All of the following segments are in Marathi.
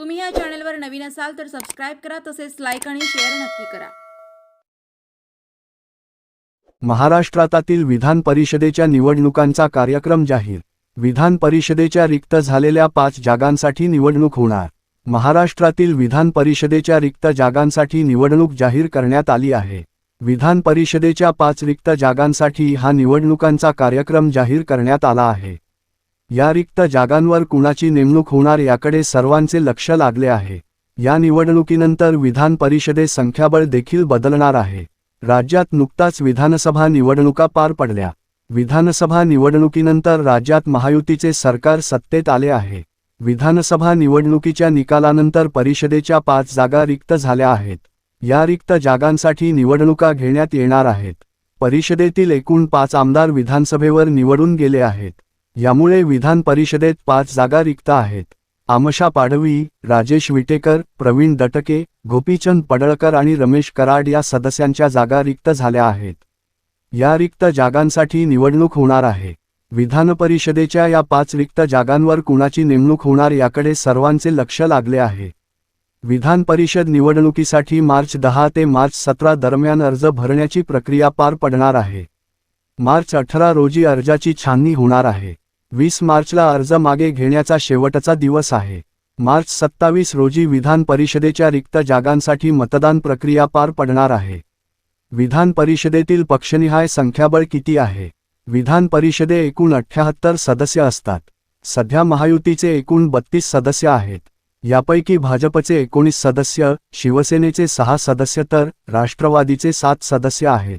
तुम्ही या चॅनलवर नवीन असाल तर सबस्क्राईब करा तसेच लाईक आणि शेअर नक्की करा. महाराष्ट्रातील विधान परिषदेच्या निवडणुकांचा कार्यक्रम जाहीर. विधान परिषदेच्या रिक्त झालेल्या पाच जागांसाठी निवडणूक होणार. महाराष्ट्रातील विधान परिषदेच्या रिक्त जागांसाठी निवडणूक जाहीर करण्यात आली आहे. विधान परिषदेच्या पाच रिक्त जागांसाठी हा निवडणुकांचा कार्यक्रम जाहीर करण्यात आला आहे. या रिक्त जागांवर कुणाची नेमणूक होणार याकडे सर्वांचे लक्ष लागले आहे. या निवडणुकीनंतर विधान परिषदे संख्याबळ देखील बदलणार आहे. राज्यात नुकताच विधानसभा निवडणुका पार पडल्या. विधानसभा निवडणुकीनंतर राज्यात महायुतीचे सरकार सत्तेत आले आहे. विधानसभा निवडणुकीच्या निकालानंतर परिषदेच्या पाच जागा रिक्त झाल्या आहेत. या रिक्त जागांसाठी निवडणुका घेण्यात येणार आहेत. परिषदेतील एकूण पाच आमदार विधानसभेवर निवडून गेले आहेत. यामुळे विधान परिषदेत पाच जागा रिक्त आहेत. आमशा पाडवी राजेश विटेकर प्रवीण दटके गोपीचंद पडळकर आणि रमेश कराड या सदस्यांच्या जागा रिक्त झाल्या आहेत. या रिक्त जागांसाठी निवडणूक होणार आहे. विधान परिषदेच्या या पाच रिक्त जागांवर कुणाची नेमणूक होणार याकडे सर्वांचे लक्ष लागले आहे. विधान परिषद निवडणुकीसाठी मार्च दहा ते मार्च सतरा दरम्यान अर्ज भरण्याची प्रक्रिया पार पडणार आहे. मार्च अठरा रोजी अर्जाची छाननी होणार आहे. वीस मार्चला अर्ज मागे घेण्याचा शेवटचा दिवस आहे. मार्च सत्तावीस रोजी विधान परिषदेच्या रिक्त जागांसाठी मतदान प्रक्रिया पार पडणार आहे. विधान परिषदेतील पक्षनिहाय संख्याबळ किती आहे? विधान परिषदे एकूण अठ्याहत्तर सदस्य असतात. सध्या महायुतीचे एकूण बत्तीस सदस्य आहेत. यापैकी भाजपचे एकोणीस सदस्य शिवसेनेचे सहा सदस्य तर राष्ट्रवादीचे सात सदस्य आहेत.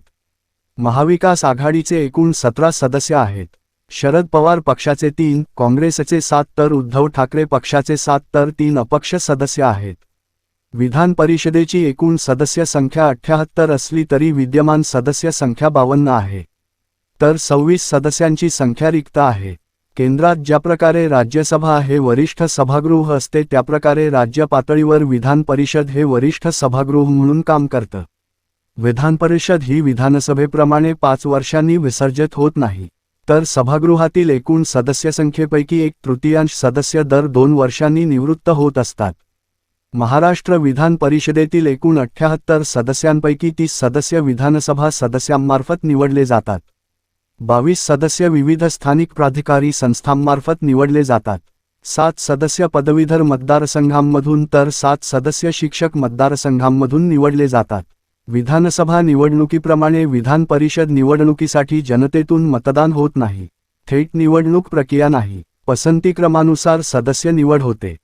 महाविकास आघाडीचे एकूण सतरा सदस्य आहेत. शरद पवार पक्षाचे तीन काँग्रेसचे सात तर उद्धव ठाकरे पक्षाचे सात तर तीन अपक्ष सदस्य आहेत. विधान परिषदेची एकूण सदस्य संख्या अठ्याहत्तर असली तरी विद्यमान सदस्य संख्या बावन्न आहे. तर सव्वीस सदस्यांची संख्या रिक्त आहे. केंद्रात ज्या प्रकारे राज्यसभा हे वरिष्ठ सभागृह असते त्याप्रकारे राज्य पातळीवर विधान परिषद हे वरिष्ठ सभागृह म्हणून काम करतं. विधानपरिषद ही विधानसभेप्रमाणे पाच वर्षांनी विसर्जित होत नाही. तर सभागृहातील एकूण सदस्यसंख्येपैकी एक तृतीयांश सदस्य दर दोन वर्षांनी निवृत्त होत असतात. महाराष्ट्र विधान परिषदेतील एकूण अठ्ठ्याहत्तर सदस्यांपैकी तीस सदस्य विधानसभा सदस्यांमार्फत निवडले जातात. बावीस सदस्य विविध स्थानिक प्राधिकारी संस्थांमार्फत निवडले जातात. सात सदस्य पदवीधर मतदारसंघांमधून तर सात सदस्य शिक्षक मतदारसंघांमधून निवडले जातात. विधानसभा निवडणुकीप्रमाणे विधान परिषद निवडणुकीसाठी जनतेतून मतदान होत नाही. थेट निवडणूक प्रक्रिया नाही. पसंतीक्रमानुसार सदस्य निवड होते.